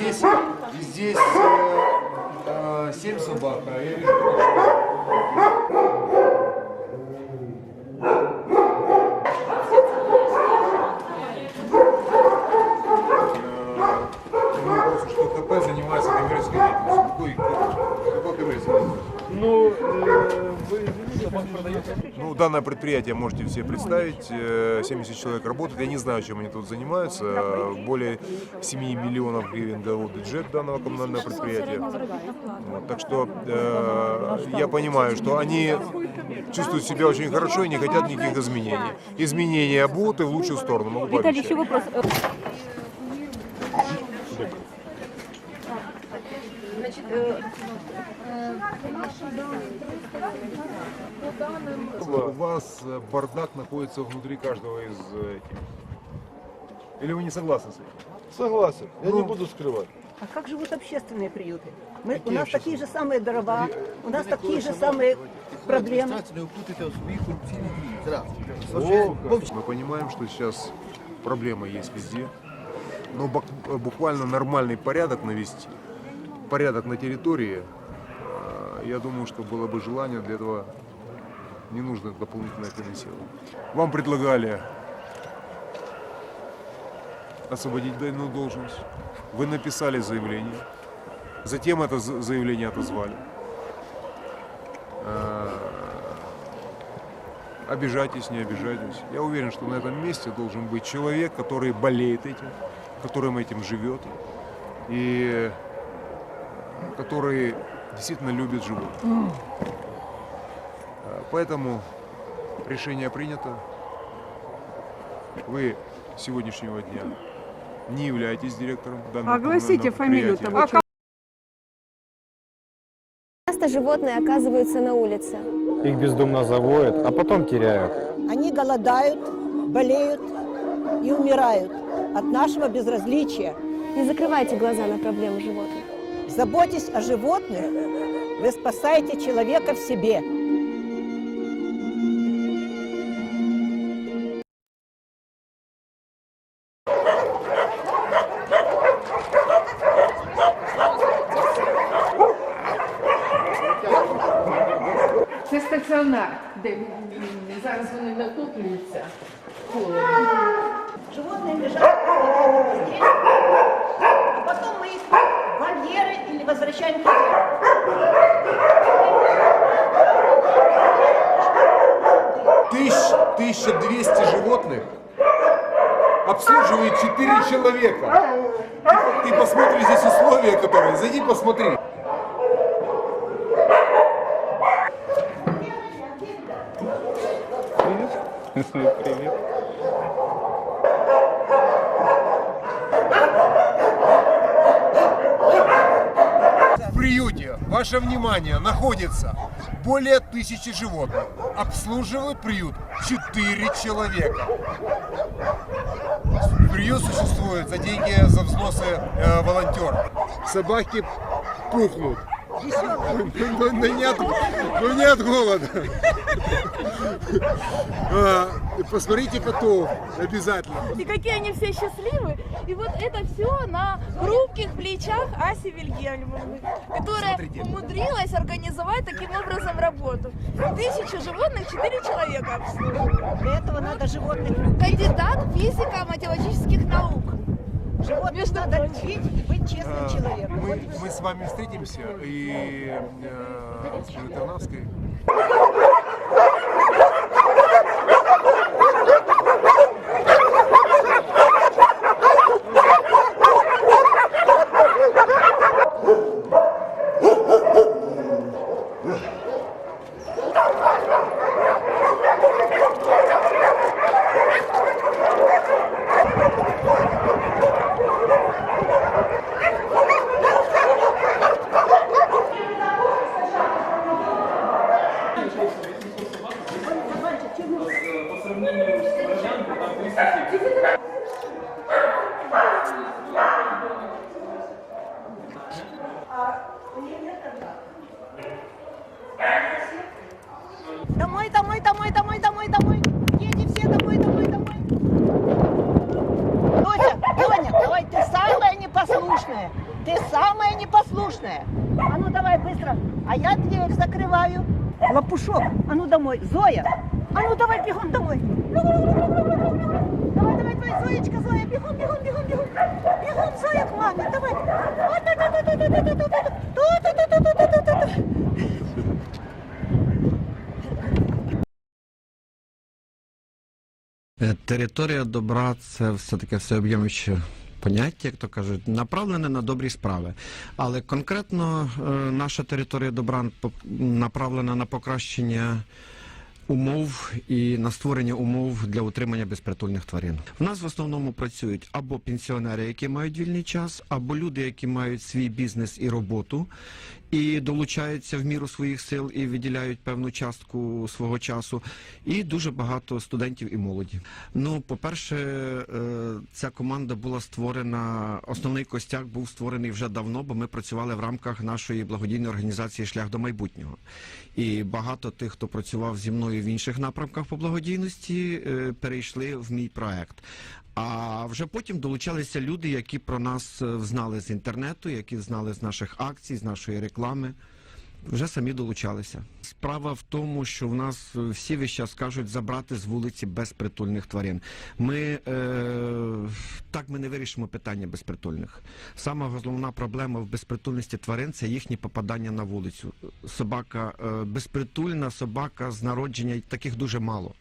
здесь, э, здесь э, э, 7 собак, а я вижу, Ну, данное предприятие можете все представить. э, 70 человек работает. Я не знаю, чем они тут занимаются. Э, Более 7 миллионов гривен годовой бюджет данного коммунального предприятия. Вот, так что э, я понимаю, что они чувствуют себя очень хорошо и не хотят никаких изменений. Изменения будут и в лучшую сторону. Могу Виталий, еще вопрос. Э, Значит, э, У вас э, бардак находится внутри каждого из э, этих. Или вы не согласны с этим? Согласен, я не буду скрывать. А как живут общественные приюты? Мы, у Какие нас такие же самые дрова, у нас такие же самые проблемы. не вплутайте у свої корупційні дії. Зразу. Мы понимаем, что сейчас проблема есть везде, но бак- э, буквально нормальный порядок навести, порядок на территории, э, я думаю, что было бы желание для этого не нужно дополнительное финансирование. Вам предлагали освободить данную должность, вы написали заявление, затем это за- заявление отозвали. Э, Обижайтесь, не обижайтесь. Я уверен, что на этом месте должен быть человек, который болеет этим, которым этим живет и который действительно любит животных. А, Поэтому решение принято. Вы с сегодняшнего дня не являетесь директором данного Огласите фамилию того Часто животные оказываются на улице. Их бездумно заводят, а потом теряют. Они голодают, болеют и умирают от нашего безразличия. Не закрывайте глаза на проблемы животных. Заботьтесь о животных, вы спасаете человека в себе. Це стаціонар, де зараз вони накоплюються. холодом. Животные лежат здесь, а потом мы их в вольеры или возвращаем. Тысяч, 1200 животных обслуживает 4 человека. Ты, ты посмотри здесь условия, которые. Зайди посмотри. Привет. В ваше внимание, находится более тысячи животных. Обслуживает приют 4 человека. Приют существует за деньги, за взносы э, волонтеров. Собаки пухнут. Ну, ну, нет, ну нет голода. А, Посмотрите котов обязательно. И какие они все счастливы. И вот это все на хрупких плечах Аси Вильгельмовны, которая умудрилась организовать таким образом работу. Тысяча животных, четыре человека обслуживают. Для этого надо животных любить. Кандидат физико-математических наук. Животных Между надо прочим. любить и быть честным А, человеком. Вот Мы, всё. мы с вами встретимся и э, с Тарнавской. Домой, домой, домой, домой, домой, домой. Дети все домой, домой, домой. Дося, Доня, давай, ты самая непослушная. Ты самая непослушная. А ну давай быстро. А я дверь закрываю. Лапушок, а ну домой. Зоя, а ну давай бігом домой. Давай, давай, давай, Зоечка, Зоя, бігом, бігом, бігом, бігом. Бігом, Зоя, к мамі, давай. Територія добра це все-таки всеоб'ємище поняття, як то кажуть, направлене на добрі справи. Але конкретно е, наша територія добра направлена на покращення умов і на створення умов для утримання безпритульних тварин. В нас в основному працюють або пенсіонери, які мають вільний час, або люди, які мають свій бізнес і роботу, і долучаються в міру своїх сил і виділяють певну частку свого часу. І дуже багато студентів і молоді. Ну, по-перше, е, ця команда була створена. Основний костяк був створений вже давно, бо ми працювали в рамках нашої благодійної організації Шлях до майбутнього. І багато тих, хто працював зі мною в інших напрямках по благодійності, е, перейшли в мій проект. А вже потім долучалися люди, які про нас е, знали з інтернету, які знали з наших акцій, з нашої реклами. Вже самі долучалися. Справа в тому, що в нас е, всі весь час кажуть забрати з вулиці безпритульних тварин. Ми е, так ми не вирішимо питання безпритульних. Сама головна проблема в безпритульності тварин це їхні попадання на вулицю. Собака е, безпритульна собака з народження таких дуже мало.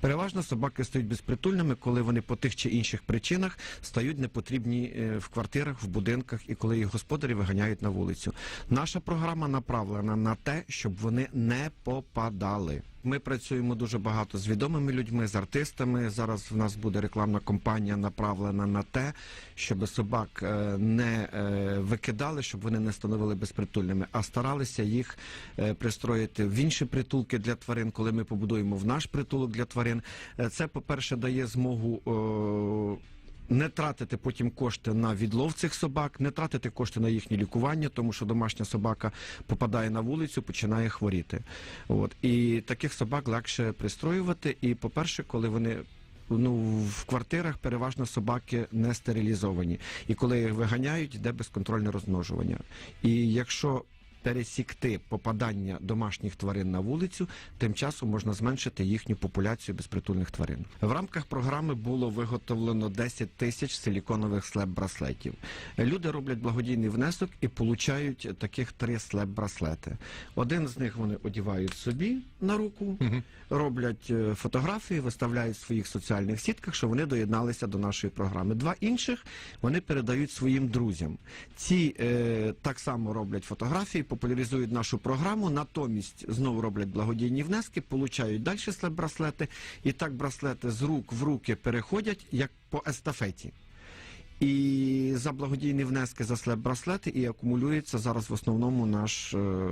Переважно собаки стають безпритульними, коли вони по тих чи інших причинах стають непотрібні е, в квартирах, в будинках і коли їх господарі виганяють на вулицю. Наша програма направлена на те, щоб вони не попадали. Ми працюємо дуже багато з відомими людьми, з артистами. Зараз в нас буде рекламна кампанія направлена на те, щоб собак е, не е, викидали, щоб вони не становили безпритульними, а старалися їх е, пристроїти в інші притулки для тварин, коли ми побудуємо в наш притулок для тварин. Це, по-перше, дає змогу. Не тратити потім кошти на відлов цих собак, не тратити кошти на їхнє лікування, тому що домашня собака попадає на вулицю, починає хворіти. От і таких собак легше пристроювати. І, по-перше, коли вони ну в квартирах переважно собаки не стерилізовані, і коли їх виганяють, йде безконтрольне розмножування. І якщо пересікти попадання домашніх тварин на вулицю, тим часом можна зменшити їхню популяцію безпритульних тварин. В рамках програми було виготовлено 10 тисяч силіконових слеп-браслетів. Люди роблять благодійний внесок і получають таких три слеп-браслети. Один з них вони одівають собі на руку, роблять е, фотографії, виставляють в своїх соціальних сітках, що вони доєдналися до нашої програми. Два інших вони передають своїм друзям. Ці е, так само роблять фотографії, популяризують нашу програму, натомість знову роблять благодійні внески, получають далі слеп-браслети, і так браслети з рук в руки переходять як по естафеті. І за благодійні внески за слеп-браслети і акумулюється зараз в основному наш е,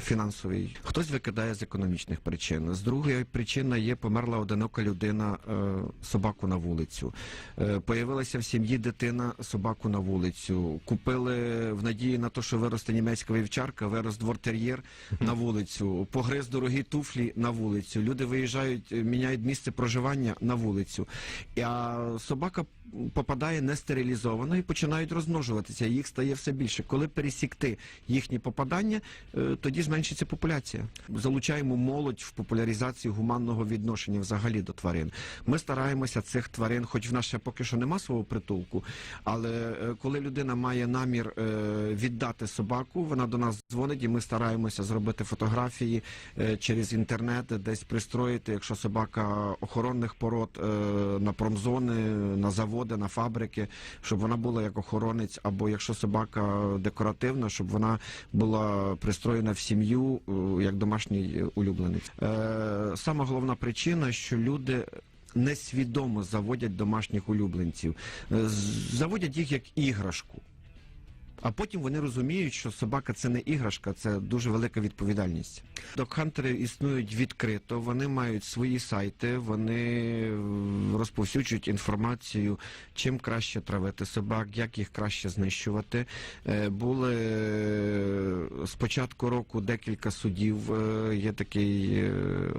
фінансовий. Хтось викидає з економічних причин. З другої причини є померла одинока людина, е, собаку на вулицю. Е, появилася в сім'ї дитина, собаку на вулицю. Купили в надії на те, що виросте німецька вівчарка, вирос двортер'єр на вулицю. Погриз дорогі туфлі на вулицю. Люди виїжджають, е, міняють місце проживання на вулицю. А собака попадає нестерилізовано і починають розмножуватися. Їх стає все більше. Коли пересікти їхні попадання, е, тоді зменшиться популяція. Залучаємо молодь в популяризацію гуманного відношення взагалі до тварин. Ми стараємося цих тварин, хоч в нас ще поки що нема свого притулку, але е, коли людина має намір е, віддати собаку, вона до нас дзвонить, і ми стараємося зробити фотографії через інтернет, десь пристроїти, якщо собака охоронних пород на промзони, на заводи, на фабрики, щоб вона була як охоронець, або якщо собака декоративна, щоб вона була пристроєна в сім'ю е, як домашній улюбленець. Е, Сама головна причина, що люди. Несвідомо заводять домашніх улюбленців, Е, заводять їх як іграшку. А потім вони розуміють, що собака це не іграшка, це дуже велика відповідальність. Докхантери існують відкрито, вони мають свої сайти, вони розповсюджують інформацію, чим краще травити собак, як їх краще знищувати. Е, Були е, з початку року декілька судів. Е, Є такий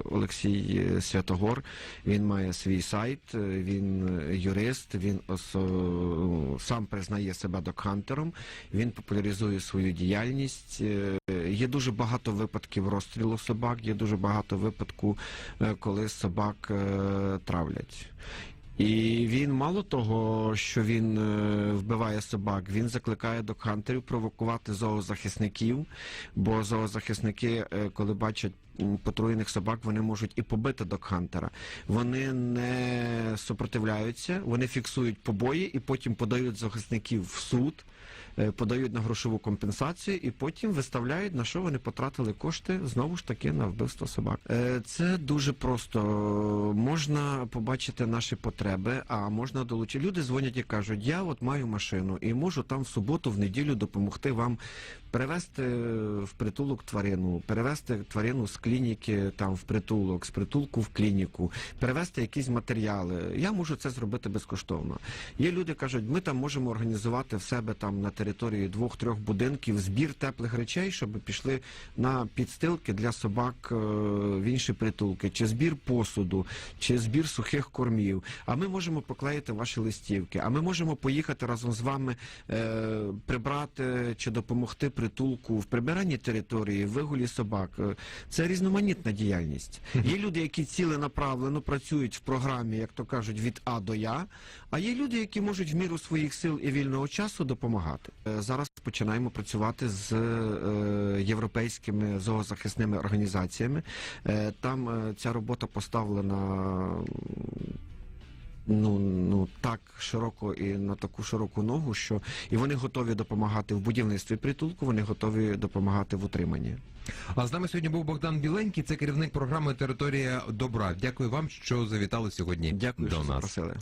Олексій Святогор. Він має свій сайт, він юрист, він осо... сам признає себе докхантером. Він популяризує свою діяльність. Е, Є дуже багато випадків розстрілу собак, є дуже багато випадків, е, коли собак е, травлять. І він мало того, що він вбиває собак, він закликає докхантерів провокувати зоозахисників, бо зоозахисники, коли бачать потруєних собак вони можуть і побити докхантера. Вони не супротивляються, вони фіксують побої і потім подають захисників в суд, подають на грошову компенсацію і потім виставляють на що вони потратили кошти знову ж таки на вбивство собак. Е, Це дуже просто. Можна побачити наші потреби, а можна долучити. Люди дзвонять і кажуть, я от маю машину і можу там в суботу, в неділю допомогти вам перевезти в притулок тварину, перевезти тварину з клініки там в притулок, з притулку в клініку, перевезти якісь матеріали. Я можу це зробити безкоштовно. Є люди кажуть, ми там можемо організувати в себе там на території двох-трьох будинків збір теплих речей, щоб пішли на підстилки для собак е, в інші притулки, чи збір посуду, чи збір сухих кормів. А ми можемо поклеїти ваші листівки. А ми можемо поїхати разом з вами е, прибрати чи допомогти притулку в прибиранні території, в вигулі собак. Е, Це різноманітна діяльність. Є люди, які ціленаправлено працюють в програмі, як то кажуть, від А до Я. А є люди, які можуть в міру своїх сил і вільного часу допомагати. Е, Зараз починаємо працювати з е, європейськими зоозахисними організаціями. Там ця робота поставлена. Ну, ну так широко і на таку широку ногу, що і вони готові допомагати в будівництві притулку, вони готові допомагати в утриманні. А з нами сьогодні був Богдан Біленький, це керівник програми Територія добра. Дякую вам, що завітали сьогодні Дякую, до що нас. запросили.